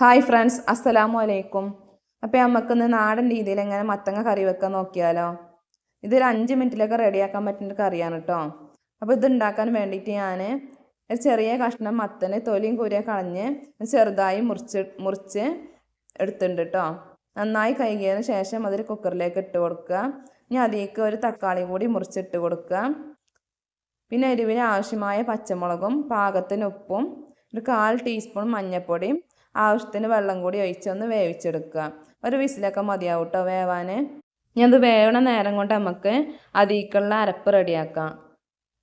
Hi friends അസ്സലാമു അലൈക്കും അപ്പോൾ നമുക്കിന്ന് നാടൻ രീതിയിൽ എങ്ങനെ മത്തങ്ങ കറി വെക്കാൻ നോക്കിയാലോ? ഇതൊരു അഞ്ച് മിനിറ്റിലൊക്കെ റെഡിയാക്കാൻ പറ്റുന്ന കറിയാണ് കേട്ടോ അപ്പോൾ ഇത് ഉണ്ടാക്കാൻ വേണ്ടിയിട്ട് ഞാൻ ഒരു ചെറിയ കഷ്ണം മത്തന് തൊലിയും കൂരിയ കളഞ്ഞ് ചെറുതായി മുറിച്ച് മുറിച്ച് എടുത്തിട്ടുണ്ട് കേട്ടോ നന്നായി കഴുകിയതിന് ശേഷം അതൊരു കുക്കറിലേക്ക് ഇട്ട് കൊടുക്കുക. ഇനി അതിലേക്ക് ഒരു തക്കാളി കൂടി മുറിച്ചിട്ട് കൊടുക്കുക. പിന്നെ എരിവിന് ആവശ്യമായ പച്ചമുളകും പാകത്തിന് ഉപ്പും ഒരു കാൽ ടീസ്പൂൺ മഞ്ഞൾപ്പൊടിയും ആവശ്യത്തിന് വെള്ളം കൂടി ഒഴിച്ചൊന്ന് വേവിച്ചെടുക്കുക. ഒരു വിസിലൊക്കെ മതിയാവും കേട്ടോ വേവാൻ. ഞാനത് വേവണ നേരം കൊണ്ട് നമുക്ക് അതീക്കുള്ള അരപ്പ് റെഡിയാക്കാം.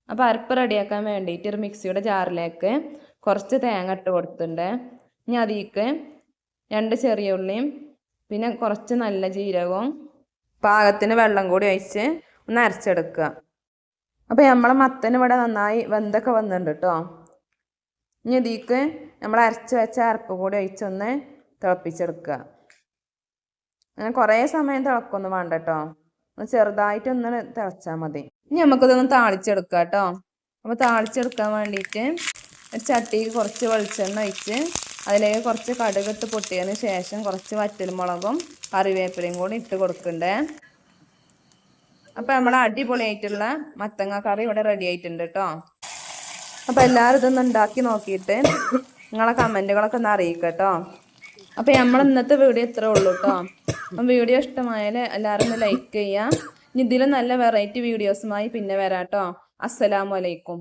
അപ്പോൾ അരപ്പ് റെഡിയാക്കാൻ വേണ്ടിയിട്ട് ഒരു മിക്സിയുടെ ജാറിലേക്ക് കുറച്ച് തേങ്ങ ഇട്ട് കൊടുത്തിട്ടുണ്ട്. ഇനി അതീക്ക് രണ്ട് ചെറിയ ഉള്ളിയും പിന്നെ കുറച്ച് നല്ല ജീരകവും പാകത്തിന് വെള്ളം കൂടി ഒഴിച്ച് ഒന്ന് അരച്ചെടുക്കുക. അപ്പോൾ നമ്മളെ മത്തന് ഇവിടെ നന്നായി വെന്തൊക്കെ വന്നിട്ടുണ്ട് കേട്ടോ ഇനി ഇതിക്ക് നമ്മൾ അരച്ച് വെച്ച അരപ്പ് കൂടി ഒഴിച്ചൊന്ന് തിളപ്പിച്ചെടുക്കുക. അങ്ങനെ കുറേ സമയം തിളക്കൊന്നും വേണ്ട കേട്ടോ. ചെറുതായിട്ടൊന്ന് തിളച്ചാൽ മതി. ഇനി നമുക്കിതൊന്ന് താളിച്ചെടുക്കുക കേട്ടോ. അപ്പോൾ താളിച്ചെടുക്കാൻ വേണ്ടിയിട്ട് ഒരു ചട്ടിയിൽ കുറച്ച് വെളിച്ചെണ്ണ ഒഴിച്ച് അതിലേക്ക് കുറച്ച് കടുകിട്ട് പൊട്ടിയതിന് ശേഷം കുറച്ച് വറ്റൽമുളകും കറിവേപ്പിലയും കൂടി ഇട്ട് കൊടുക്കണ്ടേ. അപ്പോൾ നമ്മൾ അടിപൊളിയായിട്ടുള്ള മത്തങ്ങ കറി ഇവിടെ റെഡി ആയിട്ടുണ്ട് കേട്ടോ. അപ്പോൾ എല്ലാവരും ഇതൊന്ന് ഉണ്ടാക്കി നോക്കിയിട്ട് നിങ്ങളെ കമന്റുകളൊക്കെ ഒന്ന് അറിയിക്കുക കേട്ടോ അപ്പോൾ നമ്മൾ ഇന്നത്തെ വീഡിയോ ഇത്രേ ഉള്ളൂ കേട്ടോ അപ്പം വീഡിയോ ഇഷ്ടമായാൽ എല്ലാവരും ഒന്ന് ലൈക്ക് ചെയ്യാം. ഇനി ഇതിലും നല്ല വെറൈറ്റി വീഡിയോസുമായി പിന്നെ വരാം കേട്ടോ അസ്സലാമു അലൈക്കും.